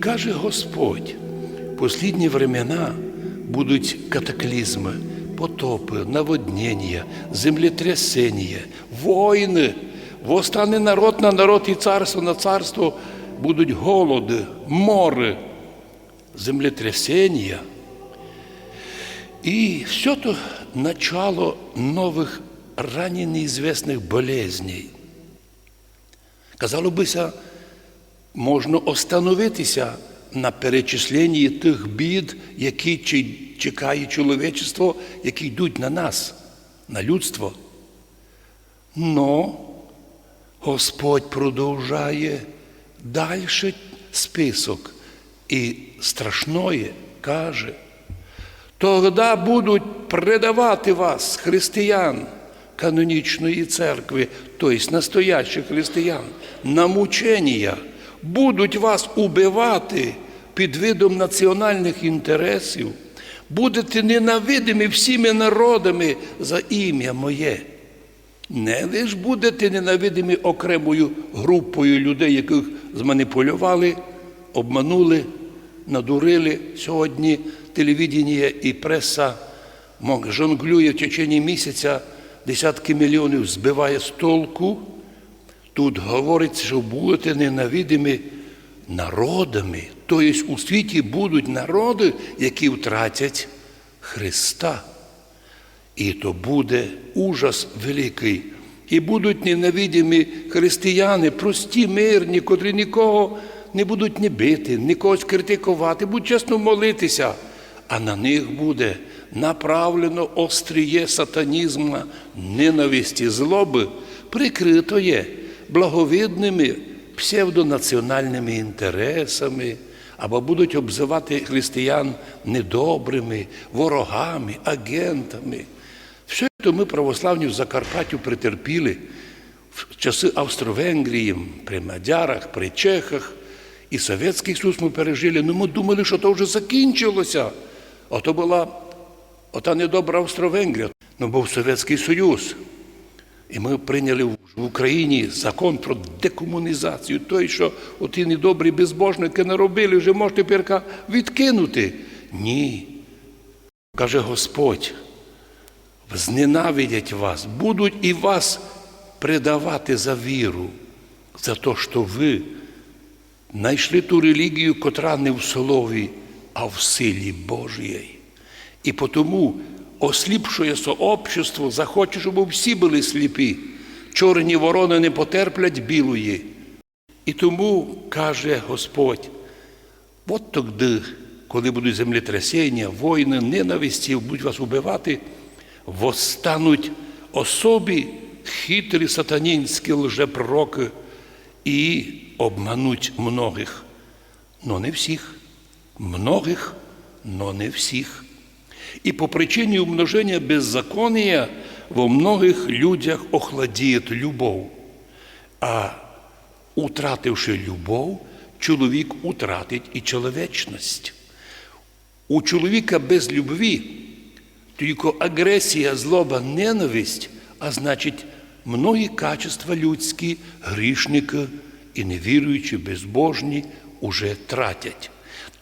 Каже Господь, послідні времена будуть катаклізми, потопи, наводнення, землетрясення, війни. Восстане народ на народ і царство на царство будуть голоди, море, землетрясення. И все то начало новых ранее неизвестных болезней. Казало бися, можна остановитися на перечисленні тих бід, які чекає чоловічество, які йдуть на нас, на людство. Но Господь продовжує далі список і страшное каже, Тогда будуть предавати вас, християн канонічної церкви, тобто настоящих християн, на мучення, будуть вас убивати під видом національних інтересів, будете ненавидимі всіми народами за ім'я моє. Не лиш будете ненавидимі окремою групою людей, яких зманіпулювали, обманули, надурили сьогодні телевідення і преса жонглює в течение місяця десятки мільйонів, збиває з толку. Тут говориться, що будете ненавидимі народами. Тобто у світі будуть народи, які втратять Христа. І то буде ужас великий. І будуть ненавидимі християни, прості, мирні, котрі нікого не будуть ні бити, нікого критикувати, будуть чесно молитися. А на них буде направлено остріє сатанізму, ненависті, злоби, прикритоє благовидними псевдонаціональними інтересами, або будуть обзивати християн недобрими, ворогами, агентами. Все це ми православні в Закарпаттю претерпіли в часи Австро-Венгрії, при мадярах, при чехах. І Совєтський Союз ми пережили. Ну ми думали, що то вже закінчилося. Ото була ота недобра Австро-Венгрія. Ну був Совєтський Союз. І ми прийняли в Україні закон про декомунізацію. Той, що оті недобрі безбожники наробили, вже можете тепер відкинути. Ні. Каже Господь, зненавидять вас, будуть і вас предавати за віру, за те, що ви знайшли ту релігію, котра не в слові, а в силі Божій. І тому осліпшує сообщество, захоче, щоб всі були сліпі. Чорні ворони не потерплять білої. І тому каже Господь, от тоді, коли будуть землетрясіння, війни, ненависті, будуть вас убивати, восстануть особі хитрі сатанінські лжепророки і обмануть многих. Но не всіх. Многих, но не всіх. І по причині умноження беззаконія во многих людях охладіє любов. А утративши любов, чоловік утратить і чоловічність. У чоловіка без любві тільки агресія, злоба, ненависть, а значить, многі качества людські, грішники і невіруючі, безбожні уже тратять.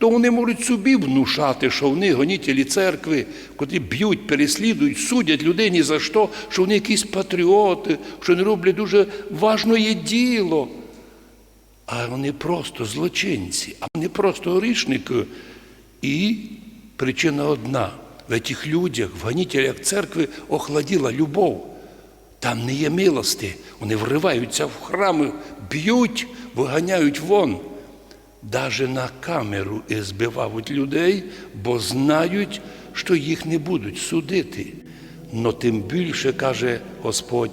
То вони можуть собі внушати, що вони гонітелі церкви, котрі б'ють, переслідують, судять людей ні за що, що вони якісь патріоти, що вони роблять дуже важне діло. А вони просто злочинці, а вони просто грішники. І причина одна: в цих людях, в гонітелях церкви охладіла любов. Там не є милости. Вони вриваються в храми, б'ють, виганяють вон. Даже на камеру збивають людей, бо знають, що їх не будуть судити. Но тим більше, каже Господь,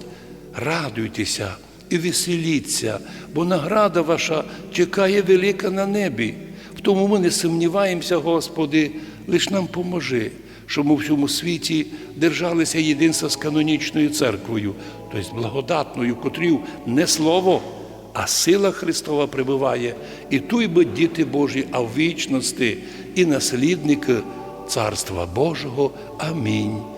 радуйтеся і веселіться, бо награда ваша чекає велика на небі. В тому ми не сумніваємося, Господи, лиш нам поможи, щоб ми в всьому світі держалися єдинства з канонічною церквою, тобто благодатною, котрів не слово, а сила Христова прибуває, і туй би діти Божі, а в вічності і наслідники Царства Божого. Амінь.